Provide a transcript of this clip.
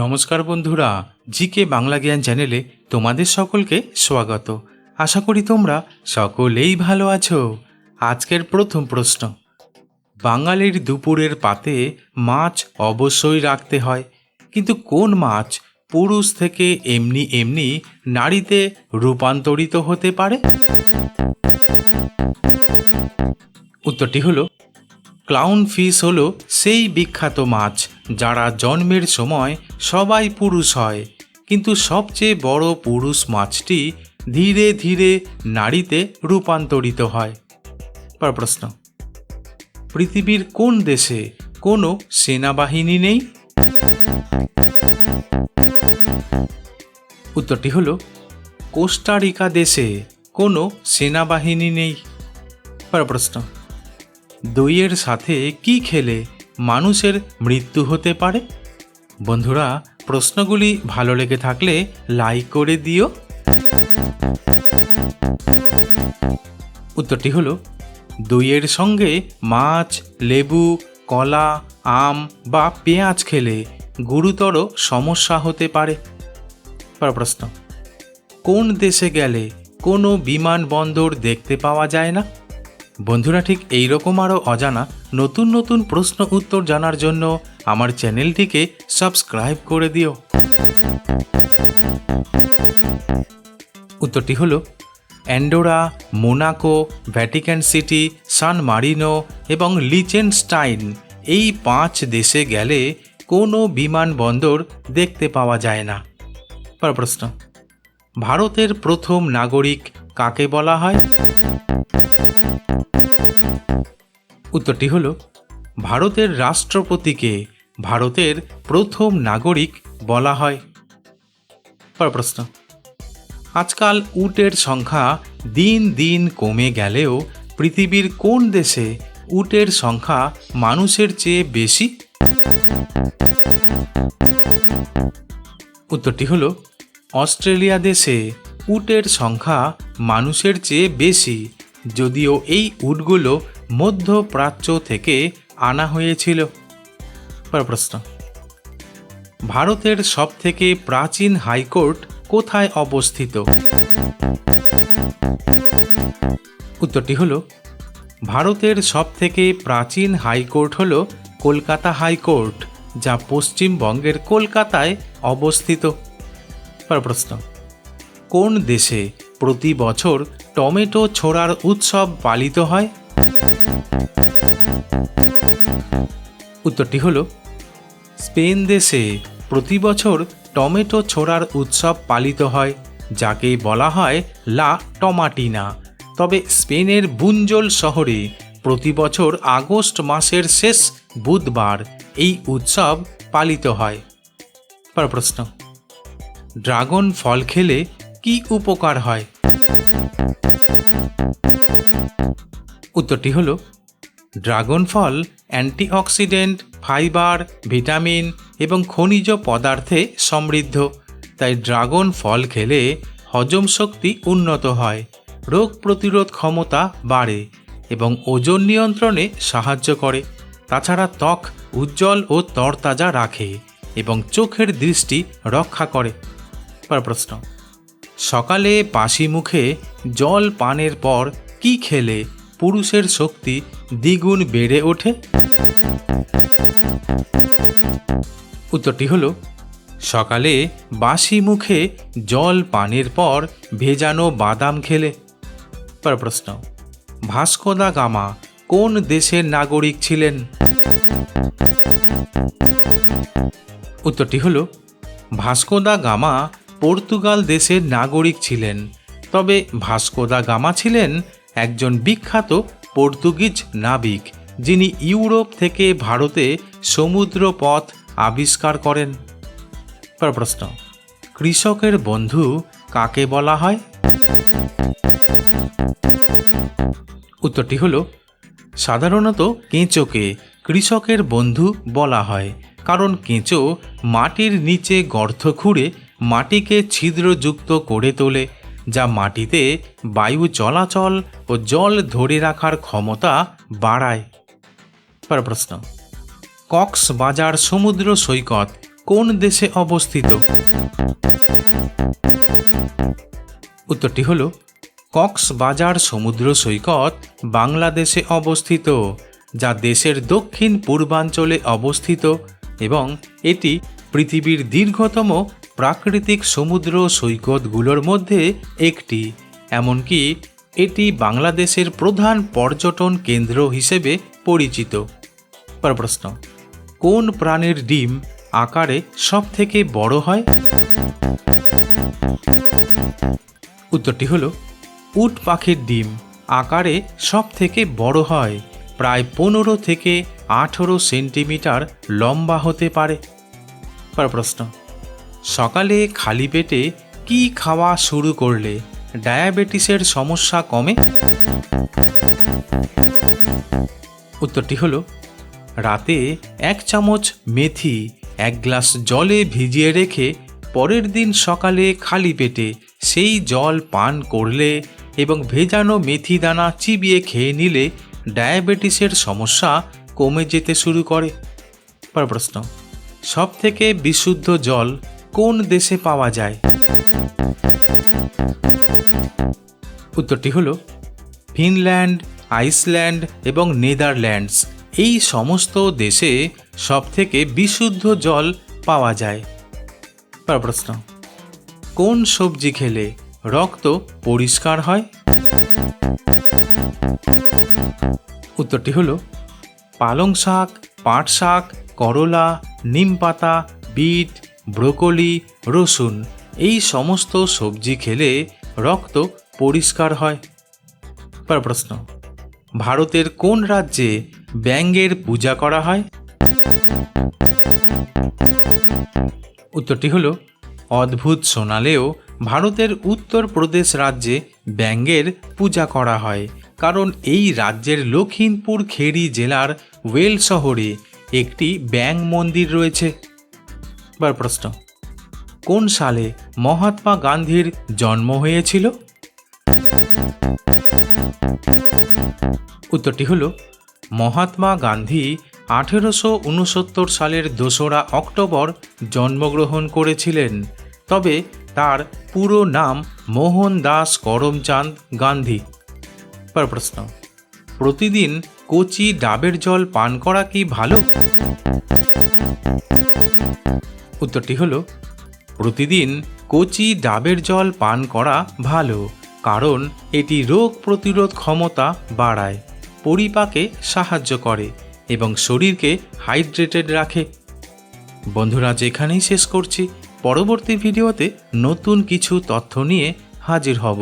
নমস্কার বন্ধুরা, জিকে বাংলা জ্ঞান চ্যানেলে তোমাদের সকলকে স্বাগত। আশা করি তোমরা সকলেই ভালো আছো। আজকের প্রথম প্রশ্ন, বাঙালির দুপুরের পাতে মাছ অবশ্যই রাখতে হয়, কিন্তু কোন মাছ পুরুষ থেকে এমনি এমনি নারীতে রূপান্তরিত হতে পারে? উত্তরটি হলো ক্লাউন ফিশ হলো সেই বিখ্যাত মাছ যারা জন্মের সময় সবাই পুরুষ হয়। কিন্তু সবচেয়ে বড় পুরুষ মাছটি ধীরে ধীরে নারীতে রূপান্তরিত হয়। পর প্রশ্ন। পৃথিবীর কোন দেশে কোনো সেনাবাহিনী নেই? উত্তরটি হলো, কোস্টারিকা দেশে কোনো সেনাবাহিনী নেই। পর প্রশ্ন। দইয়ের সাথে কি খেলে মানুষের মৃত্যু হতে পারে? বন্ধুরা, প্রশ্নগুলি ভালো লেগে থাকলে লাইক করে দিও। উত্তরটি হলো, দইয়ের সঙ্গে মাছ, লেবু, কলা, আম বা পেঁয়াজ খেলে গুরুতর সমস্যা হতে পারে। প্রশ্ন, কোন দেশে গেলে কোনো বিমানবন্দর দেখতে পাওয়া যায় না? বন্ধুরা ঠিক এই রকম আরও অজানা নতুন নতুন প্রশ্ন উত্তর জানার জন্য আমার চ্যানেলটিকে সাবস্ক্রাইব করে দিও। উত্তরটি হলো, Andorra, Monaco, Vatican City, San Marino এবং লিচেনস্টাইন এই পাঁচ দেশে গেলে কোনো বিমানবন্দর দেখতে পাওয়া যায় না। পর প্রশ্ন, ভারতের প্রথম নাগরিক কাকে বলা হয়? উত্তরটি হল, ভারতের রাষ্ট্রপতিকে ভারতের প্রথম নাগরিক বলা হয়। পর প্রশ্ন, আজকাল উটের সংখ্যা দিন দিন কমে গেলেও পৃথিবীর কোন দেশে উটের সংখ্যা মানুষের চেয়ে বেশি? উত্তরটি হল, অস্ট্রেলিয়া দেশে উটের সংখ্যা মানুষের চেয়ে বেশি যদিও এই উটগুলো মধ্যপ্রাচ্য থেকে আনা হয়েছিল। প্রশ্ন। ভারতের সবথেকে প্রাচীন হাইকোর্ট কোথায় অবস্থিত? উত্তরটি হল, ভারতের সবথেকে প্রাচীন হাইকোর্ট হল কলকাতা হাইকোর্ট, যা পশ্চিমবঙ্গের কলকাতায় অবস্থিত। প্রশ্ন, কোন দেশে প্রতি বছর টমেটো ছোড়ার উৎসব পালিত হয়। উত্তরটি হল, স্পেন দেশে প্রতি বছর টমেটো ছোড়ার উৎসব পালিত হয় যাকে বলা হয় লা টমাটিনা। তবে স্পেনের বুঞ্জল শহরে প্রতি বছর আগস্ট মাসের শেষ বুধবার এই উৎসব পালিত হয়। পর প্রশ্ন, ড্রাগন ফল খেলে কি উপকার হয়? উত্তরটি হল ড্রাগন ফল অ্যান্টিঅক্সিডেন্ট, ফাইবার, ভিটামিন এবং খনিজ পদার্থে সমৃদ্ধ। তাই ড্রাগন ফল খেলে হজম শক্তি উন্নত হয়, রোগ প্রতিরোধ ক্ষমতা বাড়ে এবং ওজন নিয়ন্ত্রণে সাহায্য করে। তাছাড়া ত্বক উজ্জ্বল ও তরতাজা রাখে এবং চোখের দৃষ্টি রক্ষা করে। প্রশ্ন সকালে বাসি মুখে জল পানের পর কি খেলে পুরুষের শক্তি দ্বিগুণ বেড়ে ওঠে? উত্তরটি হলো, সকালে বাসি মুখে জল পানের পর ভেজানো বাদাম খেলে। পর প্রশ্ন ভাস্কোদা গামা কোন দেশের নাগরিক ছিলেন? উত্তরটি হলো ভাস্কোদা গামা পর্তুগাল দেশের নাগরিক ছিলেন। তবে ভাস্কোদা গামা ছিলেন একজন বিখ্যাত পর্তুগিজ নাবিক, যিনি ইউরোপ থেকে ভারতে সমুদ্র পথ আবিষ্কার করেন। পর প্রশ্ন, কৃষকের বন্ধু কাকে বলা হয়? উত্তরটি হল, সাধারণত কেঁচোকে কৃষকের বন্ধু বলা হয়, কারণ কেঁচো মাটির নিচে গর্ত খুঁড়ে মাটিকে ছিদ্রযুক্ত করে তোলে, যা মাটিতে বায়ু চলাচল ও জল ধরে রাখার ক্ষমতা বাড়ায়। পর প্রশ্ন কক্সবাজার সমুদ্র সৈকত কোন দেশে অবস্থিত? উত্তরটি হল, কক্সবাজার সমুদ্র সৈকত বাংলাদেশে অবস্থিত, যা দেশের দক্ষিণ পূর্বাঞ্চলে অবস্থিত এবং এটি পৃথিবীর দীর্ঘতম প্রাকৃতিক সমুদ্র সৈকতগুলোর মধ্যে একটি, এমনকি এটি বাংলাদেশের প্রধান পর্যটন কেন্দ্র হিসেবে পরিচিত। প্রশ্ন, কোন প্রাণীর ডিম আকারে সব থেকে বড় হয়? উত্তরটি হলো, উট পাখির ডিম আকারে সব থেকে বড় হয়, প্রায় পনেরো থেকে আঠেরো সেন্টিমিটার লম্বা হতে পারে। পর প্রশ্ন সকালে খালি পেটে কি খাওয়া শুরু করলে ডায়াবেটিসের সমস্যা কমে? উত্তরটি হলো, রাতে এক চামচ মেথি এক গ্লাস জলে ভিজিয়ে রেখে পরের দিন সকালে খালি পেটে সেই জল পান করলে এবং ভেজানো মেথি দানা চিবিয়ে খেয়ে নিলে ডায়াবেটিসের সমস্যা কমে যেতে শুরু করে। পর প্রশ্ন সব থেকে বিশুদ্ধ জল কোন দেশে পাওয়া যায়? উত্তরটি হল ফিনল্যান্ড, আইসল্যান্ড এবং নেদারল্যান্ডস। এই সমস্ত দেশে সবথেকে বিশুদ্ধ জল পাওয়া যায়। প্রশ্ন, কোন সবজি খেলে রক্ত পরিষ্কার হয়? উত্তরটি হল পালং শাক, পাট শাক, করলা, নিম পাতা, বিট ব্রোকলি, রসুন এই সমস্ত সবজি খেলে রক্ত পরিষ্কার হয়। পর প্রশ্ন, ভারতের কোন রাজ্যে ব্যাঙ্গের পূজা করা হয়? উত্তরটি হলো, অদ্ভুত শোনালেও ভারতের উত্তরপ্রদেশ রাজ্যে ব্যাঙ্গের পূজা করা হয়। কারণ এই রাজ্যের লখিমপুর খেরি জেলার ওয়েল শহরে একটি ব্যাং মন্দির রয়েছে। এবার প্রশ্ন। কোন সালে মহাত্মা গান্ধীর জন্ম হয়েছিল? উত্তরটি হলো, মহাত্মা গান্ধী আঠেরোশো উনসত্তর সালের দোসরা অক্টোবর জন্মগ্রহণ করেছিলেন। তবে তার পুরো নাম মোহনদাস করমচাঁদ গান্ধী। পর প্রশ্ন, প্রতিদিন কচি ডাবের জল পান করা কি ভালো? উত্তরটি হলো, প্রতিদিন কচি ডাবের জল পান করা ভালো, কারণ এটি রোগ প্রতিরোধ ক্ষমতা বাড়ায়, পরিপাকে সাহায্য করে এবং শরীরকে হাইড্রেটেড রাখে। বন্ধুরা যেখানেই শেষ করছি। পরবর্তী ভিডিওতে নতুন কিছু তথ্য নিয়ে হাজির হব।